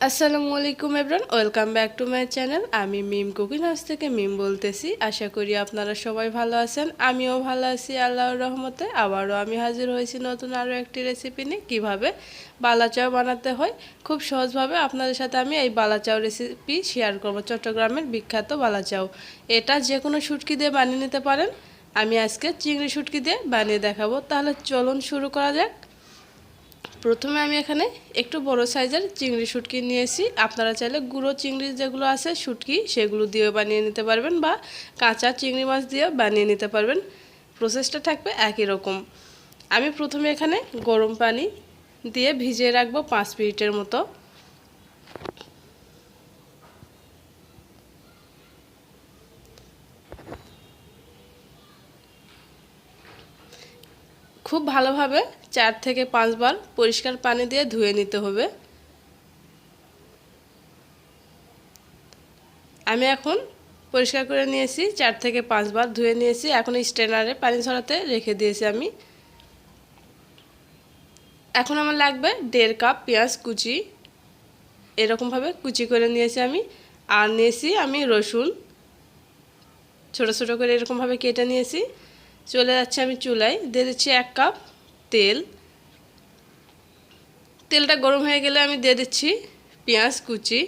আসসালামু আলাইকুম everyone welcome back to my channel. আমি মিম কুকিং হাউস থেকে মিম বলতেছি। আশা করি আপনারা সবাই ভালো আছেন, আমিও ভালো আছি আল্লাহর রহমতে। আবারও আমি হাজির হয়েছি নতুন আরও একটি রেসিপি নিয়ে। কীভাবে? বালা বালাচাও বানাতে হয়। খুব সহজভাবে আপনাদের সাথে আমি এই বালা বালাচাও রেসিপি শেয়ার করব। চট্টগ্রামের বিখ্যাত বালাচাও। এটা যে কোনো শুটকি দিয়ে বানিয়ে নিতে পারেন। আমি আজকে চিংড়ি শুটকি দিয়ে বানিয়ে দেখাবো। তাহলে চলুন শুরু করা যাক। প্রথমে আমি এখানে একটু বড় সাইজের চিংড়ি শুটকি নিয়েছি। আপনারা চাইলে গুঁড়ো চিংড়ি যেগুলো আছে, শুটকি, সেগুলো দিয়ে বানিয়ে নিতে পারবেন বা কাঁচা চিংড়ি মাছ দিয়ে বানিয়ে নিতে পারবেন। প্রসেসটা থাকবে একই রকম। আমি প্রথমে এখানে গরম পানি দিয়ে ভিজিয়ে রাখব পাঁচ মিনিটের মতো। খুব ভালোভাবে চার থেকে পাঁচবার পরিষ্কার পানি দিয়ে ধুয়ে নিতে হবে। আমি এখন পরিষ্কার করে নিয়েছি, চার থেকে পাঁচবার ধুয়ে নিয়েছি। এখন স্ট্রেনারে পানি ছড়াতে রেখে দিয়েছি আমি। এখন আমার লাগবে দেড় কাপ পেঁয়াজ কুচি। এরকমভাবে কুচি করে নিয়েছি আমি। আর নিয়েছি আমি রসুন। ছোট ছোট করে এরকমভাবে কেটে নিয়েছি। চলে যাচ্ছে আমি চুলায় দিয়ে দিচ্ছি এক কাপ তেল। তেলটা গরম হয়ে গেলে আমি দিয়ে দিচ্ছি পেঁয়াজ কুচি।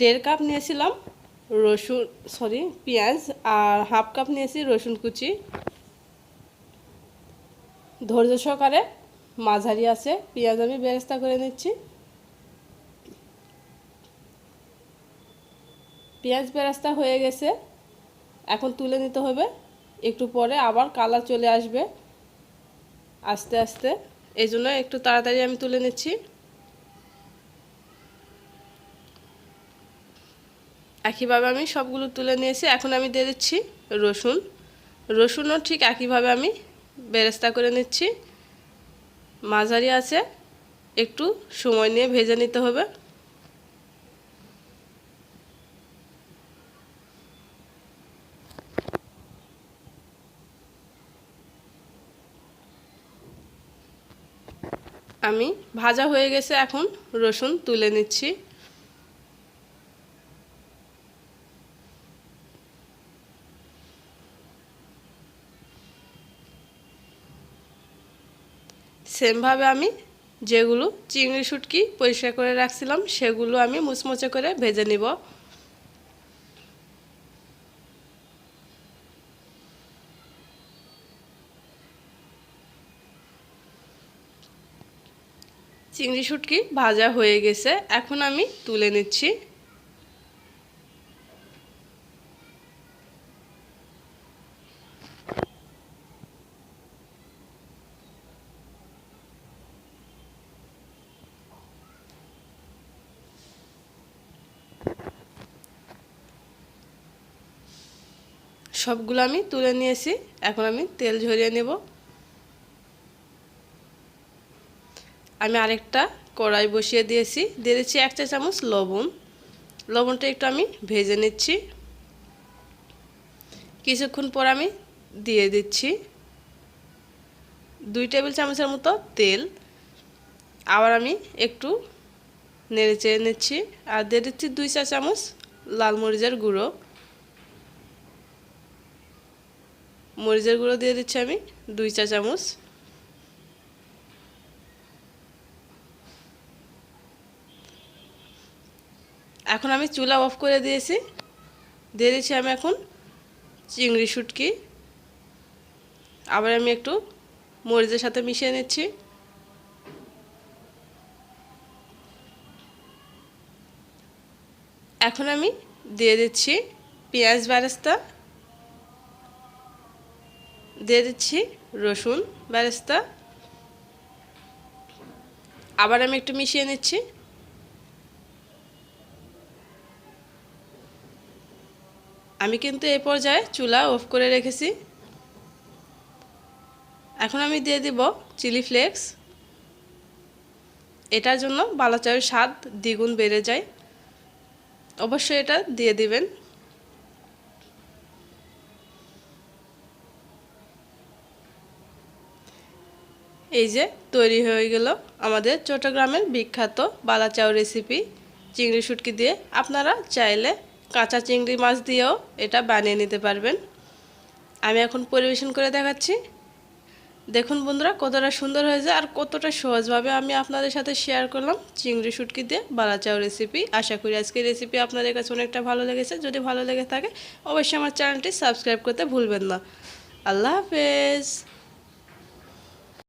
দেড় কাপ নিয়েছিলাম রসুন সরি পেঁয়াজ আর হাফ কাপ নিয়েছি রসুন কুচি। ধৈর্য সহকারে মাঝারি আছে, পেঁয়াজ আমি বেরেস্তা করে নিচ্ছি। পেঁয়াজ বেরাস্তা হয়ে গেছে, এখন তুলে নিতে হবে। একটু পরে আবার কালার চলে আসবে আস্তে আস্তে। এই জন্য একটু তাড়াতাড়ি আমি তুলে নিচ্ছি। একইভাবে আমি সবগুলো তুলে নিয়েছি। এখন আমি দিয়ে দিচ্ছি রসুন। রসুনও ঠিক একইভাবে আমি বেরেস্তা করে নিচ্ছি। মাঝারি আছে, একটু সময় নিয়ে ভেজে নিতে হবে। আমি ভাজা হয়ে গেছে এখন, রসুন তুলে নিচ্ছি। সেমভাবে আমি যেগুলো চিংড়ি শুটকি পরিষ্কার করে রাখছিলাম, সেগুলো আমি মুচমুচে করে ভেজে নিব। চিংড়ি শুটকি ভাজা হয়ে গেছে। এখন আমি তুলে নিচ্ছি। সবগুলো আমি তুলে নিয়েছি। এখন আমি তেল ঝরিয়ে নেব। আমি আরেকটা কড়াই বসিয়ে দিয়েছি। দিয়ে দিচ্ছি এক চা চামচ লবণ। লবণটা একটু আমি ভেজে নিচ্ছি। কিছুক্ষণ পর আমি দিয়ে দিচ্ছি দুই টেবিল চামচের মতো তেল। আবার আমি একটু নেড়ে চেড়ে নিচ্ছি। আর দিয়ে দিচ্ছি দুই চা চামচ লাল মরিচের গুঁড়ো। মরিচের গুঁড়ো দিয়ে দিচ্ছি আমি দুই চা চামচ। এখন আমি চুলা অফ করে দিয়েছি। দিয়ে দিচ্ছি আমি এখন চিংড়ি শুটকি। আবার আমি একটু মরিচের সাথে মিশিয়ে নিচ্ছি। এখন আমি দিয়ে দিচ্ছি পেঁয়াজ বারেস্তা। দিয়ে দিচ্ছি রসুন বেরেস্তা। আবার আমি একটু মিশিয়ে নিচ্ছি। আমি কিন্তু এ পর্যায়ে চুলা অফ করে রেখেছি। এখন আমি দিয়ে দিব চিলি ফ্লেক্স এটার জন্য বালাচায়ের স্বাদ দ্বিগুণ বেড়ে যায়। অবশ্যই এটা দিয়ে দিবেন। এই যে তৈরি হয়ে গেল আমাদের চট্টগ্রামের বিখ্যাত বালাচাও রেসিপি চিংড়ি শুটকি দিয়ে আপনারা চাইলে কাঁচা চিংড়ি মাছ দিয়েও এটা বানিয়ে নিতে পারবেন। আমি এখন পরিবেশন করে দেখাচ্ছি। দেখুন বন্ধুরা, কতটা সুন্দর হয়েছে আর কতটা সহজভাবে আমি আপনাদের সাথে শেয়ার করলাম চিংড়ি শুটকি দিয়ে বালাচাও রেসিপি আশা করি আজকের রেসিপি আপনাদের কাছে অনেকটা ভালো লেগেছে। যদি ভালো লেগে থাকে, অবশ্যই আমার চ্যানেলটি সাবস্ক্রাইব করতে ভুলবেন না। আল্লাহ হাফেজ।